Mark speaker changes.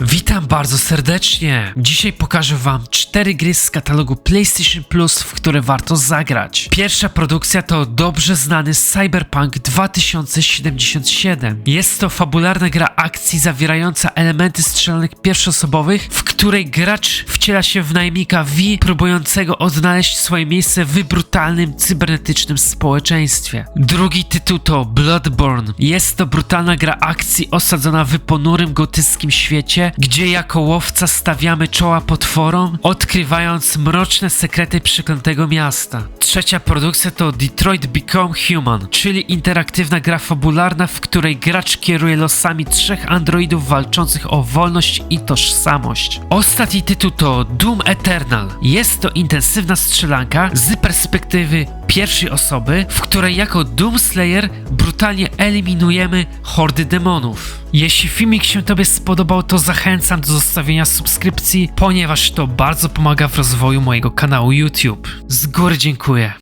Speaker 1: Witam bardzo serdecznie. Dzisiaj pokażę wam cztery gry z katalogu PlayStation Plus, w które warto zagrać. Pierwsza produkcja to dobrze znany Cyberpunk 2077. Jest to fabularna gra akcji zawierająca elementy strzelanek pierwszosobowych, w której gracz wciela się w najemnika V, próbującego odnaleźć swoje miejsce w brutalnym cybernetycznym społeczeństwie. Drugi tytuł to Bloodborne. Jest to brutalna gra akcji osadzona w ponurym gotyckim świecie, gdzie jako łowca stawiamy czoła potworom, odkrywając mroczne sekrety przeklętego miasta. Trzecia produkcja to Detroit Become Human, czyli interaktywna gra fabularna, w której gracz kieruje losami trzech androidów walczących o wolność i tożsamość. Ostatni tytuł to Doom Eternal. Jest to intensywna strzelanka z perspektywy pierwszej osoby, w której jako Doomslayer brutalnie eliminujemy hordy demonów. Jeśli filmik się Tobie spodobał, to zachęcam do zostawienia subskrypcji, ponieważ to bardzo pomaga w rozwoju mojego kanału YouTube. Z góry dziękuję.